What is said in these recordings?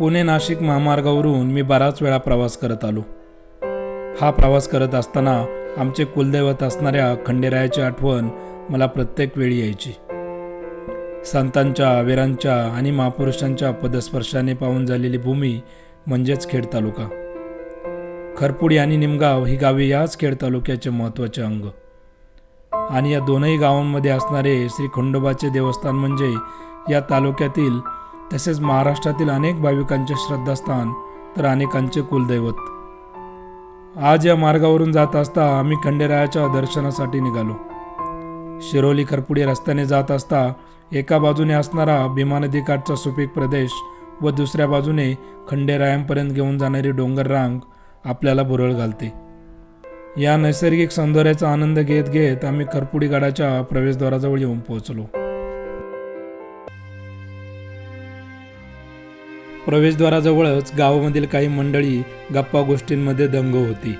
पुणे नाशिक महामार्गावरून मी बराच वेळा प्रवास करत आलो. हा प्रवास करत असताना आमचे कुलदैवत असणाऱ्या खंडेरायाची आठवण मला प्रत्येक वेळी यायची. संतांच्या वीरांच्या आणि महापुरुषांच्या पदस्पर्शाने पाहून झालेली भूमी म्हणजेच खेड तालुका. खरपुडी आणि निमगाव ही गावे याच खेड तालुक्याचे महत्त्वाचे अंग. आणि या दोनही गावांमध्ये असणारे श्री खंडोबाचे देवस्थान म्हणजे या तालुक्यातील तसेच महाराष्ट्रातील अनेक भाविकांचे श्रद्धास्थान तर अनेकांचे कुलदैवत. आज या मार्गावरून जात असता आम्ही खंडेरायाच्या दर्शनासाठी निघालो. शिरोली खरपुडी रस्त्याने जात असता एका बाजूने असणारा भीमा नदीकाठचा सुपीक प्रदेश व दुसऱ्या बाजूने खंडेरायांपर्यंत घेऊन जाणारी डोंगर रांग आपल्याला भुरळ घालते. या नैसर्गिक सौंदर्याचा आनंद घेत घेत आम्ही खरपुडी गडाच्या प्रवेशद्वाराजवळ येऊन पोहोचलो. प्रवेशद्वाराजवळच गावामधील काही मंडळी गप्पा गोष्टींमध्ये दंग होती.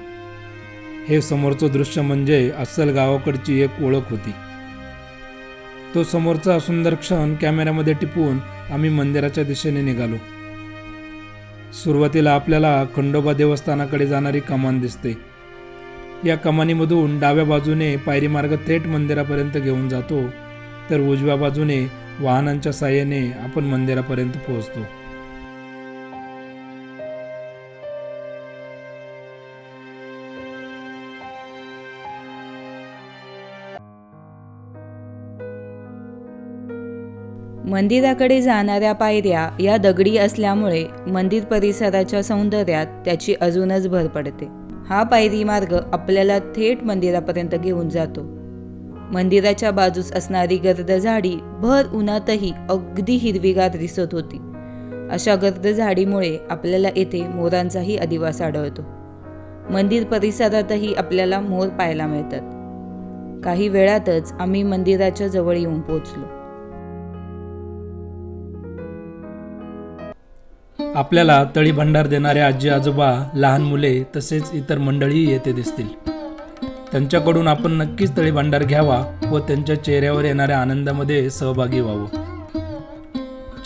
हे समोरचं दृश्य म्हणजे अस्सल गावाकडची एक ओळख होती. तो समोरचा सुंदर क्षण कॅमेऱ्यामध्ये टिपून आम्ही मंदिराच्या दिशेने निघालो. सुरुवातीला आपल्याला खंडोबा देवस्थानाकडे जाणारी कमान दिसते. या कमानीमधून डाव्या बाजूने पायरी मार्ग थेट मंदिरापर्यंत घेऊन जातो तर उजव्या बाजूने वाहनांच्या साह्याने आपण मंदिरापर्यंत पोहोचतो. मंदिराकडे जाणाऱ्या पायऱ्या या दगडी असल्यामुळे मंदिर परिसराच्या सौंदर्यात त्याची अजूनच भर पडते. हा पायरी मार्ग आपल्याला थेट मंदिरापर्यंत घेऊन जातो. मंदिराच्या बाजूस असणारी गर्द झाडी भर उन्हातही अगदी हिरवीगार दिसत होती. अशा गर्द झाडीमुळे आपल्याला येथे मोरांचाही अधिवास आढळतो. मंदिर परिसरातही आपल्याला मोर पाहायला मिळतात. काही वेळातच आम्ही मंदिराच्या जवळ येऊन पोहोचलो. आपल्याला तळी भंडार देणारे आजी आजोबा लहान मुले तसेच इतर मंडळी येथे दिसतील. त्यांच्याकडून आपण नक्कीच तळी भंडार घ्यावा व त्यांच्या चेहऱ्यावर येणाऱ्या आनंदामध्ये सहभागी व्हावं.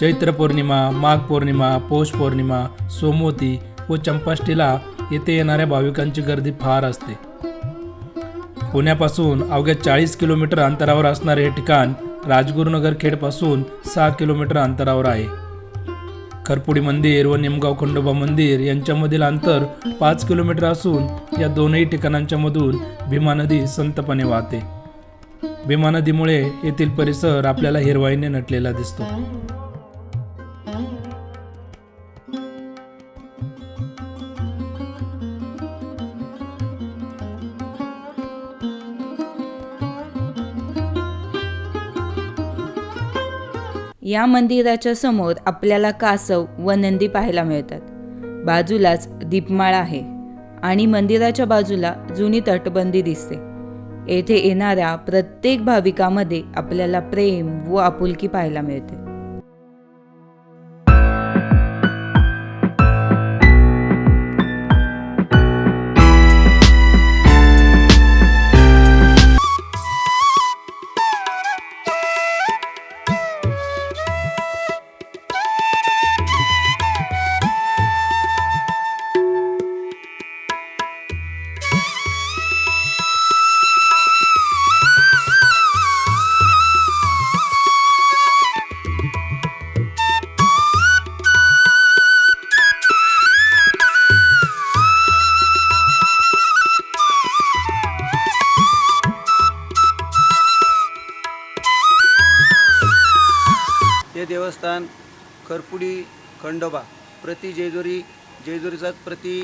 चैत्र पौर्णिमा माघ पौर्णिमा पौष पौर्णिमा सोमवती व चंपाष्टीला येथे येणाऱ्या भाविकांची गर्दी फार असते. पुण्यापासून अवघ्या चाळीस किलोमीटर अंतरावर असणारे हे ठिकाण राजगुरुनगर खेडपासून सहा किलोमीटर अंतरावर आहे. खरपुडी मंदिर व निमगाव खंडोबा मंदिर यांच्यामधील अंतर पाच किलोमीटर असून या दोनही ठिकाणांच्या मधून भीमा नदी संतपणे वाहते. भीमा नदीमुळे येथील परिसर आपल्याला हिरवाईने नटलेला दिसतो. या मंदिराच्या समोर आपल्याला कासव व नंदी पाहायला मिळतात. बाजूलाच दीपमाळा आहे आणि मंदिराच्या बाजूला जुनी तटबंदी दिसते. येथे येणाऱ्या प्रत्येक भाविकामध्ये आपल्याला प्रेम व आपुलकी पाहायला मिळते. देवस्थान खरपुडी खंडोबा प्रति जेजुरी जेजुरीचाच प्रति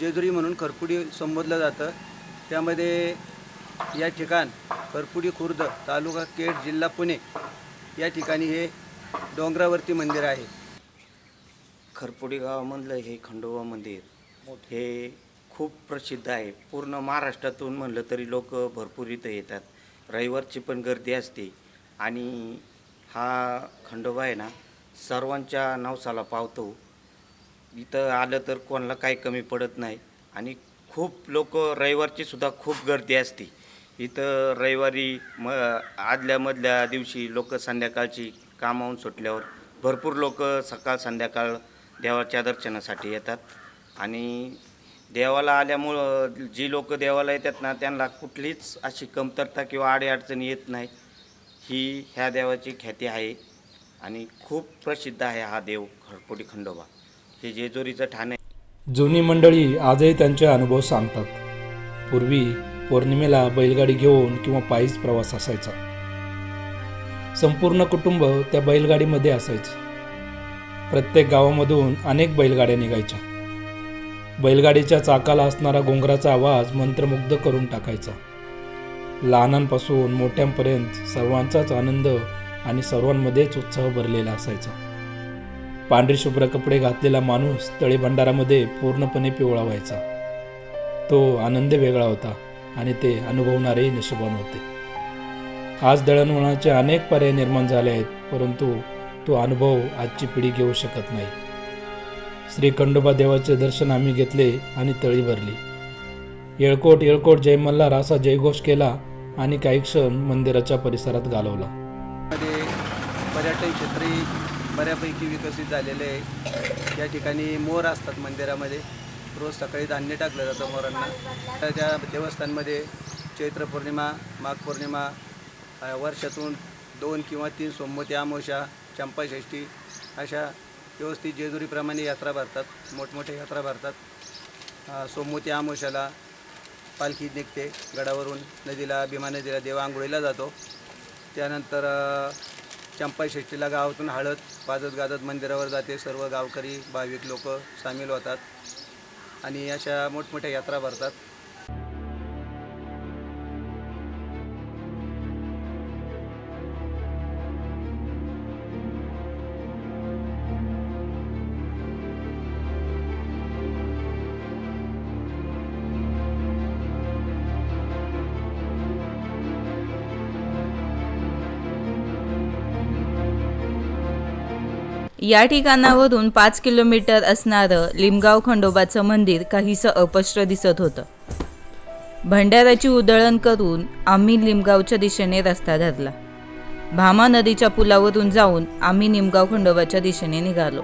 जेजुरी म्हणून खरपुडी संबोधलं जातं. त्यामध्ये या ठिकाण खरपुडी खुर्द तालुका केड जिल्हा पुणे या ठिकाणी हे डोंगरावरती मंदिर आहे. खरपुडी गावामधलं हे खंडोबा मंदिर हे खूप प्रसिद्ध आहे. पूर्ण महाराष्ट्रातून म्हणलं तरी लोक भरपूर इथं येतात. रविवारची पण गर्दी असते आणि हा खंडोबा आहे ना सर्वांच्या नवसाला पावतो. इथं आलं तर कोणाला काही कमी पडत नाही. आणि खूप लोक रविवारची सुद्धा खूप गर्दी असते. इथं रविवारी म आदल्यामधल्या दिवशी लोक संध्याकाळची कामावून सुटल्यावर भरपूर लोक सकाळ संध्याकाळ देवाच्या दर्शनासाठी येतात. आणि देवाला आल्यामुळं जी लोक देवाला येतात ना त्यांना कुठलीच अशी कमतरता किंवा अडीअडचणी येत नाही. ही ह्या देवाची ख्याती आहे आणि खूप प्रसिद्ध आहे हा देव खडपोटी खंडोबा. हे जेजुरीचं ठाणे जुनी मंडळी आजही त्यांचे अनुभव सांगतात. पूर्वी पौर्णिमेला बैलगाडी घेऊन किंवा पायीच प्रवास असायचा. संपूर्ण कुटुंब त्या बैलगाडीमध्ये असायचे. प्रत्येक गावामधून अनेक बैलगाड्या निघायच्या. बैलगाडीच्या चाकाला असणारा गोंगराचा आवाज मंत्रमुग्ध करून टाकायचा. लहानांपासून मोठ्यांपर्यंत सर्वांचाच आनंद आणि सर्वांमध्येच उत्साह भरलेला असायचा. पांढरी शुभ्र कपडे घातलेला माणूस तळी भंडारामध्ये पूर्णपणे पिवळा व्हायचा. तो आनंद वेगळा होता आणि ते अनुभवणारेही नशिबान होते. आज दळणवळणाचे अनेक पर्याय निर्माण झाले आहेत परंतु तो अनुभव आजची पिढी घेऊ शकत नाही. श्री खंडोबा देवाचे दर्शन आम्ही घेतले आणि तळी भरली. येळकोट येळकोट जय मल्हार असा जयघोष केला आणि काही क्षण मंदिराच्या परिसरात घालवला. मध्ये पर्यटन क्षेत्रही बऱ्यापैकी विकसित झालेले आहे. या ठिकाणी मोर असतात मंदिरामध्ये. रोज सकाळी धान्य टाकलं जातं मोरांना. तर त्या देवस्थानमध्ये चैत्र पौर्णिमा माघ पौर्णिमा वर्षातून दोन किंवा तीन सोमवती अमावस्या चंपाषष्ठी अशा व्यवस्थित जेजुरीप्रमाणे यात्रा भरतात. मोठमोठ्या यात्रा भरतात. सोमवती आमोशाला पालखी निघते. गडावरून नदीला भीमा नदीला देव आंघोळीला जातो. त्यानंतर चंपाषष्टीला गावातून हळद वाजत गाजत मंदिरावर जाते. सर्व गावकरी भाविक लोक सामील होतात आणि अशा मोठमोठ्या यात्रा भरतात. या ठिकाणावरून पाच किलोमीटर असणारं लिमगाव खंडोबाचं मंदिर काहीसं अपश्र दिसत होतं. भंडाऱ्याची उधळण करून आम्ही लिमगावच्या दिशेने रस्ता धरला. भामा नदीच्या पुलावरून जाऊन आम्ही निमगाव खंडोबाच्या दिशेने निघालो.